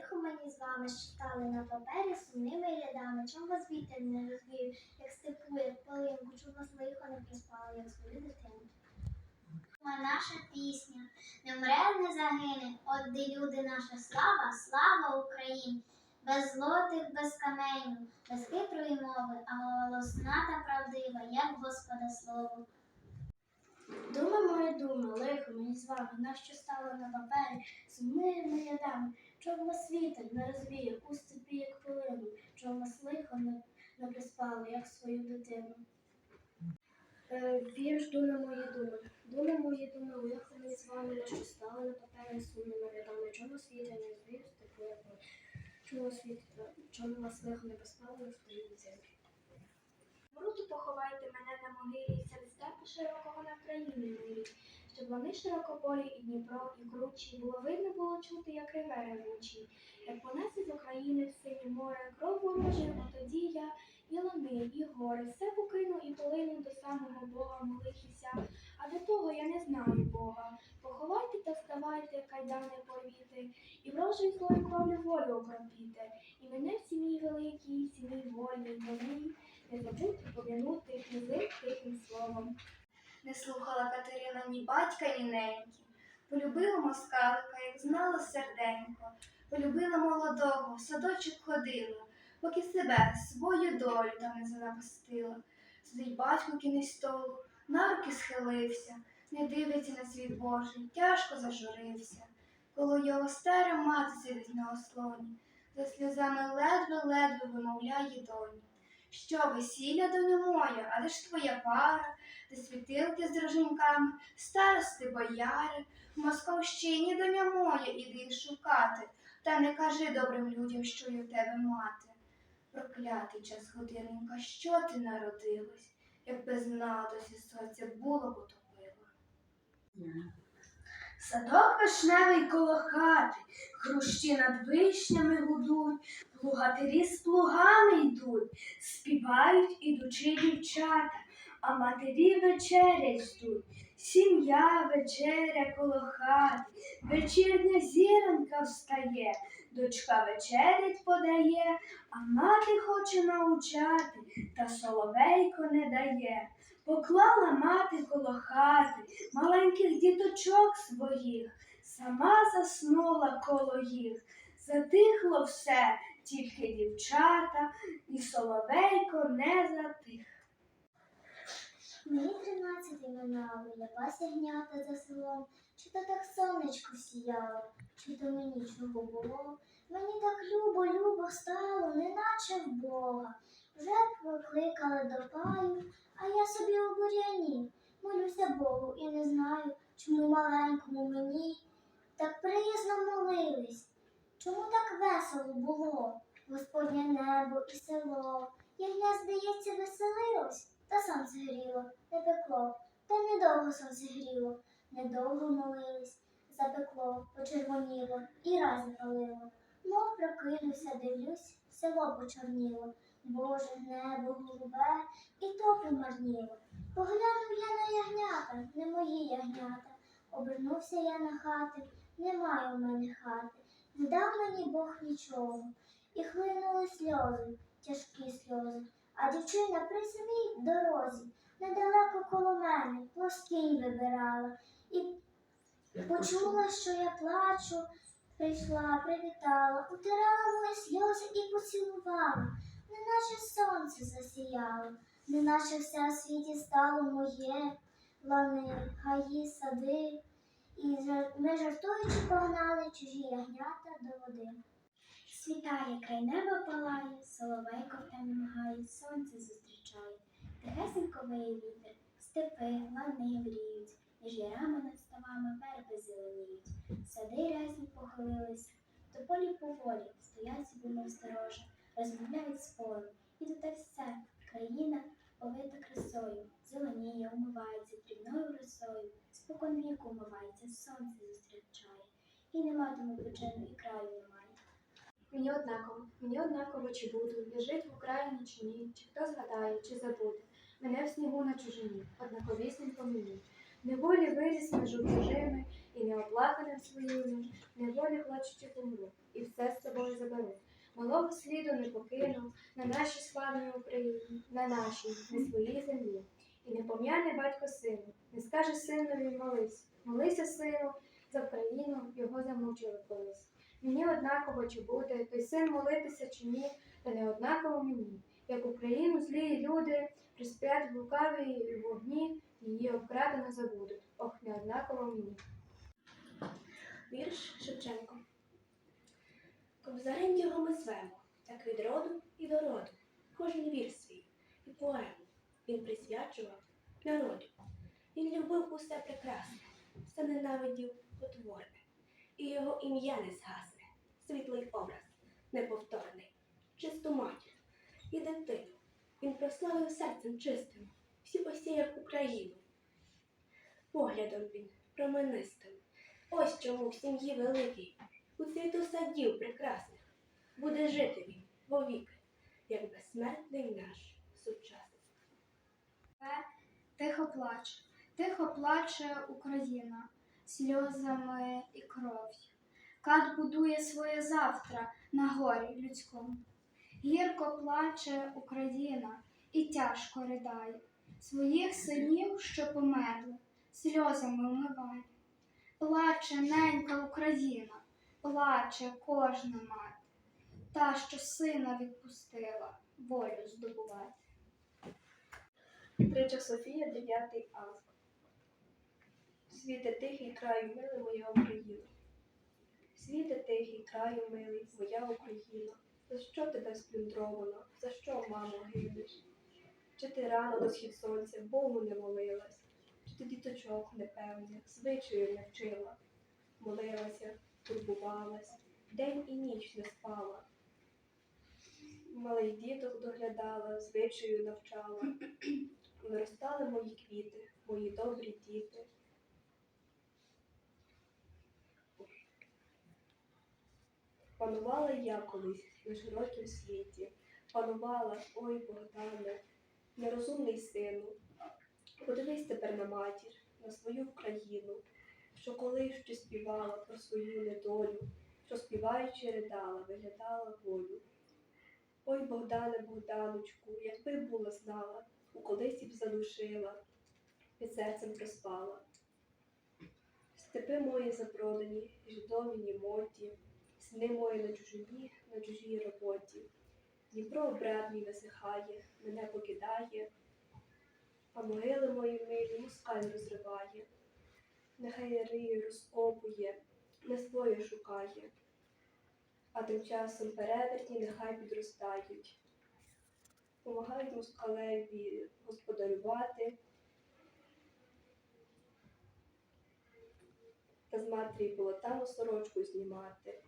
лихо мені з вами, що стали на папері сумними рядами. Чом вас вітер не розвів, як степу, як полинку, чом вас лихо не приспало, як свою дитину. Наша пісня не вмре, не загине. От де люди наша слава, слава Україні. Без злотих, без каменю, без хитрої мови, а голосна та правдива, як Господа слово. Думи мої думи, лихо мені з вами, нащо стало на папері, сумними рядами, чом вас вітер не розвіє, у степі, як полину, чом вас лихо не, не приспало, як свою дитину. Е, Вірш думи мої думи, думи мої думи, лихо мені з вами, нащо стало на папері, сумними рядами, чом вас вітер не розвіє, у степу, як полину, чом вас вітер, вас лихо не приспало, як свою дитину. Руки поховайте мене на могилі, серед степу широкого на країни милі, вони широкополі і Дніпро, і кручі, було видно було чути, як реве ревучі, як понесе з України в синє море, кров ворожі, а тоді я і лани, і гори, все покину і полину до самого Бога молитися, а до того я не знаю Бога. Поховайте та вставайте, кайдани порвіти, і врожою злою кровлю волю окропіте, і мене в сім'ї великій, сім'ї вольній, новій, не забудьте пом'янути низим тихим словом. Не слухала Катерина ні батька, ні неньки. Полюбила москалика, як знала серденько. Полюбила молодого, в садочок ходила, поки себе, свою долю там не занапастила. Сидить батько кінець столу, на руки схилився, не дивиться на світ Божий, тяжко зажурився. Коло його стара мати сидить на ослоні, за сльозами ледве-ледве вимовляє доні. Що весілля, доню моя, а де ж твоя пара? та світилки з дружинками, старости бояри, в Московщині доня моя, іди шукати, та не кажи добрим людям, що й у тебе мати. Проклятий час годинника, що ти народилась, якби знала досі сонця було б утопило. Садок вишневий коло хати, хрущі над вишнями гудуть, плугатирі з плугами йдуть, співають ідучи дівчата, а матері вечерять ждуть. Сім'я вечеря коло хати, вечірня зіронька встає, дочка вечерять подає, а мати хоче научати, та соловейко не дає. Поклала мати коло хати маленьких діточок своїх, сама заснула коло їх. Затихло все, тільки дівчата, і соловейко не затих. Мені тринадцяти минало, я пася гнята за селом, чи то так сонечко сіяло, чи то мені чого було. Мені так любо, любо стало, неначе в Бога. Вже покликали до паю, а я собі у бур'яні. Молюся Богу і не знаю, чому маленькому мені так приязно молились. Чому так весело було? Господнє небо і село. Ягня, здається, веселилось, та сонце гріло, не пекло, та недовго сонце гріло, недовго молились, запекло, почервоніло і раз запалило. Мов прокинувся, дивлюсь, село почорніло. Боже, небо голубе, і то помарніло. Поглянув я на ягнята, не мої ягнята. Обернувся я на хати, немає у мене хати. Не дав мені Бог нічого. І хлинули сльози, тяжкі сльози. А дівчина при самій дорозі, недалеко коло мене, плоскінь вибирала. І почула, що я плачу, прийшла, привітала, утирала мої сльози і поцілувала, неначе сонце засіяло, неначе все в світі стало моє, лани, гаї, сади. І ми жартуючи погнали чужі ягнята до води. Світає, край неба палає, соловейко в темнім гаї, сонце зустрічає. Тихесенько виє вітер, степи, лани гріють, між ярами над ставами верби зеленіють. Сади рясні похилились, то полі поволі, стоять собі мов сторожа, розмовляють полем. І тут все, країна повита красою, зеленіє, умивається дрібною росою, спокон віку умивається, сонце зустрічає. І нема тому почину, і краю немає. Мені однаково, мені однаково, чи буду я жить в Україні чи ні, чи хто згадає, чи забуде. Мене в снігу на чужині, однаковісінько мені. Неволі виріс між чужими, і неоплаканим своїм, неволі плачучи помру, і все з собою заберу. Малого сліду не покину на нашій славній Україні, на нашій, на своїй землі. І не пом'яне батько сину, не скаже синові молись. Молися, сину, за Україну його замучили колись. Мені однаково, чи буде той син молитися чи ні, та не однаково мені. Як Україну злі люди приспять в лукавій вогні, її обкрадено забудуть. Ох, не однаково мені. Вірш Шевченко. Кобзарем його ми звемо, так від роду і до роду. Кожен вірш свій і поему він присвячував народу. Він любив усе прекрасне, все ненавидів потворне, і його ім'я не згасне, світлий образ, неповторний, чисту матір і дитину. Він прославив серцем чистим, всі посіяв Україну. Поглядом він променистим, Ось чому в сім'ї великій, у світу садів прекрасних, буде жити він вовіки, як безсмертний наш сучасник. Тихо плаче, тихо плаче Україна сльозами і кров'ю. Кат будує своє завтра на горі людському. Гірко плаче Україна і тяжко ридає своїх синів, що померли, сльозами вмиває. Плаче ненька Україна, плаче кожна мати, та, що сина відпустила, волю здобувати. Трича Софія, дев'ятий август. Світе тихий краю, милий моя Україна. Світе тихий краю, милий, моя Україна. За що тебе сплюндровано? За що, мамо, гинеш? Чи ти рано до схід сонця Богу не молилась? Чи ти діточок непевних, звичаю не вчила? Молилася, турбувалась, день і ніч не спала. Малий діток доглядала, звичаю навчала. Виростали мої квіти, мої добрі діти. Панувала я колись на широкім світі, панувала, ой Богдане, нерозумний сину. Подивись тепер на матір, на свою Україну, що колись ще співала про свою недолю, що співаючи ридала, виглядала волю. Ой, Богдане, Богданочку, якби була знала, у колисі б задушила, під серцем приспала. Степи мої запродані, жидові німоті, сни мої на чужині, на чужій роботі. Дніпро обрядний висихає, мене покидає, а могили мої милі мускаль розриває. Нехай риє розкопує, не своє шукає, а тим часом перевертні нехай підростають допомагають москалеві господарювати та з матері полотану сорочку знімати,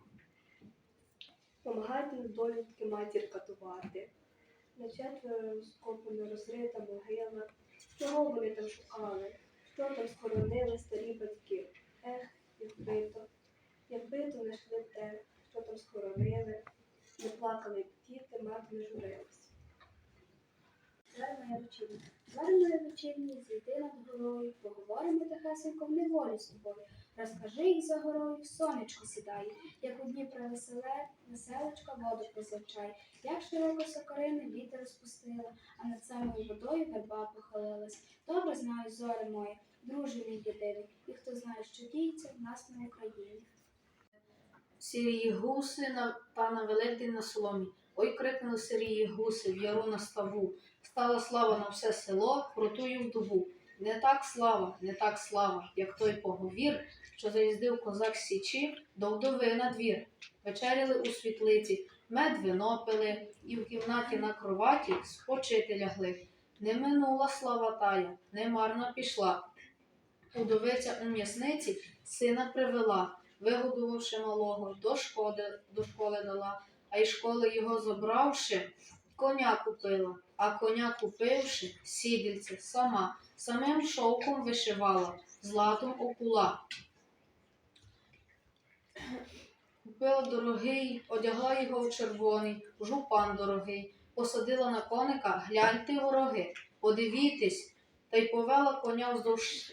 помагають недолюдки матір катувати. На четверо скопана розрита могила. Чого вони там шукали? Що там схоронили старі батьки? Ех, якби то, якби то знайшли те, що там схоронили, не плакали б діти, мати не журилась. Вечірня, звер моя вечірня, зійди над горою, поговоримо тихесенько в неволі з тобою. Розкажи їй за горою, сонечко сідає, як у Дніпро веселе, веселочка воду позавчай, як широко сокорини вітер розпустила, а над самою водою верба похилилась. Добре знаю зоре моє, друже мій єдиний, і хто знає, що діється в нас на Україні. Сірії гуси на, та на Великдень на соломі. Ой, крикнули сирії гуси в яру на ставу. Стала слава на все село, крутую вдову. Не так слава, не так слава, як той поговір, що заїздив козак січі до вдови на двір. Вечеряли у світлиці, мед вино пили, і в кімнаті на кроваті спочити лягли. Не минула слава тая, не марно пішла. Удовиця у м'ясниці сина привела, вигодувавши малого, до школи, до школи дала, а й школи його забравши, коня купила, а коня купивши, сідільце сама, самим шовком вишивала, златом окула. Купила дорогий, одягла його в червоний, жупан дорогий, посадила на коника, гляньте вороги, подивітесь, та й повела коня вздовж,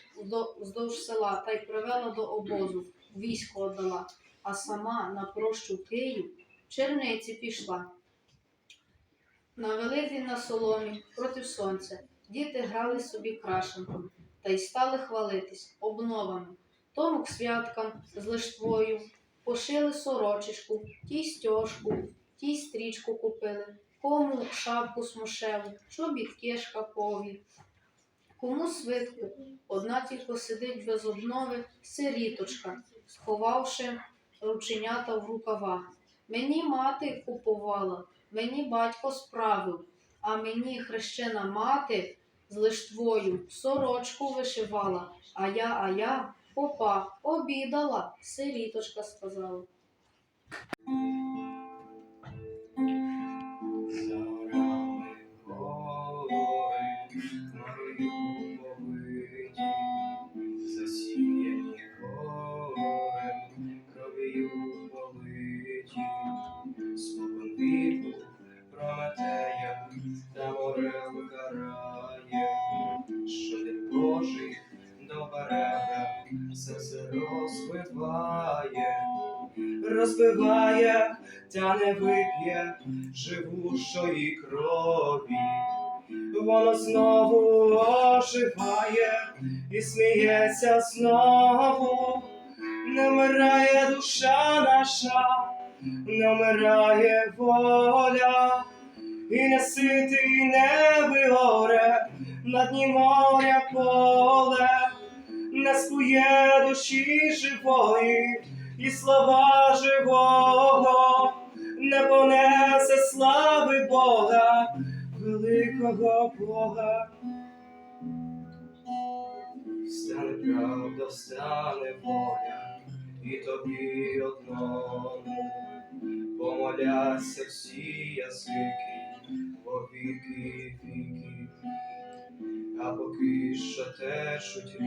вздовж села, та й привела до обозу, військо отдала, а сама на прощу Київ черниці пішла. На Великдень на соломі проти сонця діти грали собі крашенком та й стали хвалитись обновами. Тому к святкам з лиштвою пошили сорочечку, тій стьожку, тій стрічку купили, кому шапку смушеву, чобітки шкапові, кому свитку. Одна тільки сидить без обнови сиріточка, сховавши рученята в рукавах. Мені мати купувала, мені батько справив, а мені хрещена мати з лиштвою сорочку вишивала, а я, а я попа обідала, сиріточка сказала. Розбиває, та не вип'є живущої крові. Воно знову оживає і сміється знову. Не вмирає душа наша, не вмирає воля, і не ситий не вигоре на дні моря поле, не скує душі живої і слова живого, не понесе слави Бога, великого Бога. Стане правда, стане воля, і тобі одному помоляться всі язики, во віки віки, а поки що течуть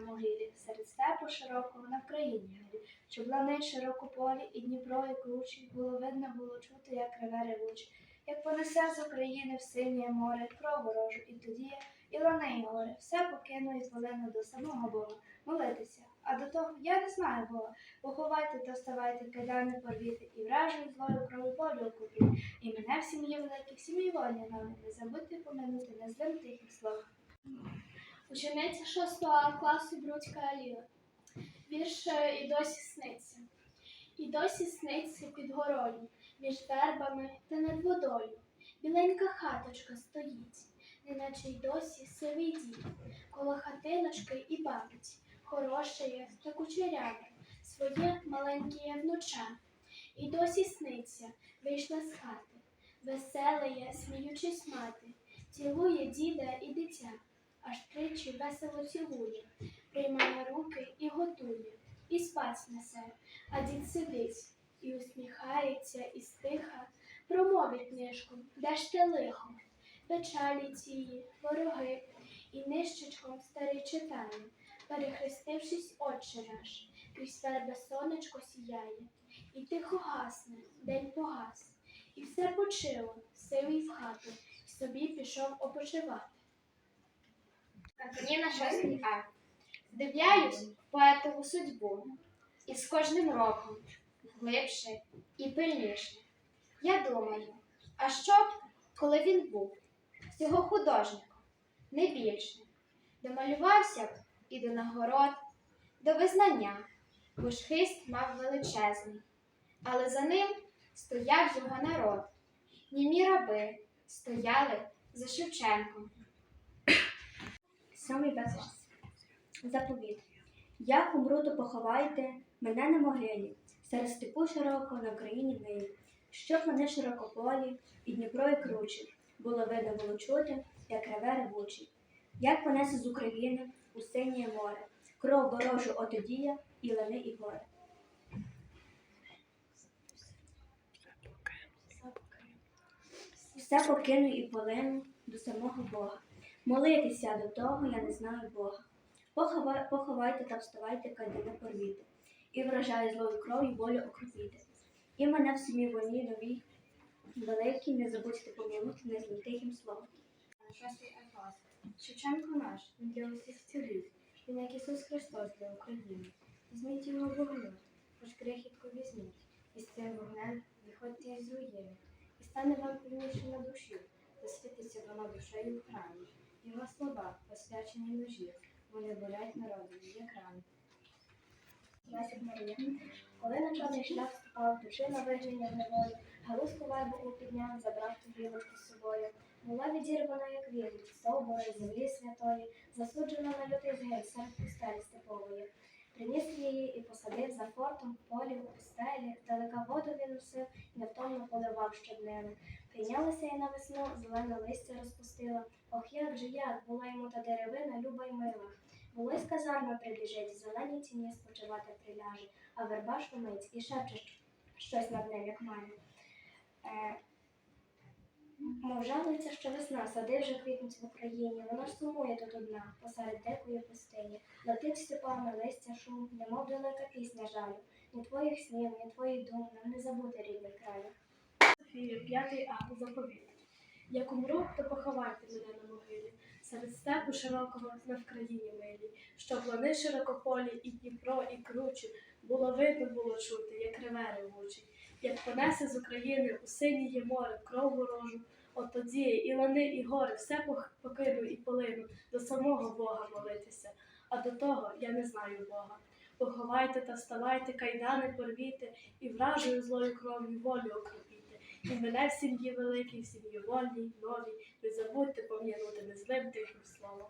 могилі, серед степу широкого на країні гирі, щоб лани широкополі і Дніпро, як кручі, було видно, було чути, як реве ревуче, як понесе з України в синє море кров ворожу, і тоді і лани, і гори, все покину і полину до самого Бога, молитися. А до того я не знаю Бога. Поховайте та вставайте, кайдани порвіти, і вражою злою крові волю окупіть. І мене в сім'ї великій, в сім'ї волі нові, не забудьте поминути не злим тихих слов. Учениця 6 класу Брудська Аліна. Вірш е, і досі сниться. І досі сниться під горою, між вербами та над водою. Біленька хаточка стоїть, неначе й досі сивий дід. Коло хатиночки і бавить, хороше та кучеряве, своє маленьке внуча. І досі сниться, вийшла з хати, веселе є, сміючись мати, цілує діда і дитя аж тричі весело цілує, приймає руки і готує, і спать несе, а дід сидить і усміхається, і стиха, промовить нишком, де ж те лихо, печалі тії, вороги, і нищечком старий читає, перехрестившись, отче наш, крізь тебе сонечко сіяє, і тихо гасне, день погас, і все почило, сивий в хату, і собі пішов опочивати. Антоніна Шостий А. Вдивляюсь поетову судьбу, і з кожним роком глибше і пильніше. Я думаю, а що б, коли він був всього художником, не більше, домалювався б і до нагород, до визнання, бо ж хист мав величезний, але за ним стояв його народ. Німі раби стояли за Шевченком. Сьомий Б клас. Заповіт. Як умру, то поховайте мене на могилі, серед степу широкого на Україні милі, щоб мене широкополі, і Дніпро і кручі, було видно було чути, як реве ревучий. Як понесе з України у синє море, кров ворожу отодія, і лани, і гори. Все покину і полину до самого Бога. Молитися до того я не знаю Бога. Поховайте та вставайте, кайдани порвіте, і вражаю злою кров'ю волю окропіти. І мене в сім'ї війні новій, великій, не забудьте помилувати, не злити їм слово. Шостий клас. Шевченко наш, для усіх цілів, він як Ісус Христос для України. Візьміть його вогню, хоч крихітку візьміть, і з цим вогнем виходьте із руїни, і стане вам пильніше на душі, засвітиться вона душею в храмі. Його слова, посвячені ножі, вони болять народу, як рани. Коли на чорний шлях ступав, душина виження в неволі, Галузку вайбову підняв, забрав ту білочку з собою. Була відірвана, як вірить, собори, землі святої, засуджена на лютий згин серед пустелі степової. Приніс її і посадив за фортом полі у пустелі, далека воду він носив, і невтомно поливав щоднини. Прийнялася і на весну, зелене листя розпустила. Ох, як же як, була йому та деревина, люба й мила. Було й з казарми прибіжить, зеленій тіні спочивати приляже, а верба шумить і шепче щось над ним, як має. Мов жалується, що весна, сади вже квітнуть в Україні, вона ж сумує тут одна, посеред дикої пустині. Летить степами листя шум, немов далека пісня жалю. Ні твоїх снів, ні твоїх дум, нам не забути рідний краю. П'ятий А заповіт. Як умру, то поховайте мене на могилі, серед степу широкого на Вкраїні милі, щоб вони широкополі, і Дніпро, і кручі, було видно, було чути, як реве ревучий, як понесе з України у синіє море кров ворожу, от тоді і лани, і гори, все покину і полину, до самого Бога молитися, а до того я не знаю Бога. Поховайте та вставайте, кайдани порвіте, і вражою злою кров'ю волю окропіте. І мене в сім'ї великій, в сім'ї вольній, новій, не забудьте пом'янути незлим тихим словом.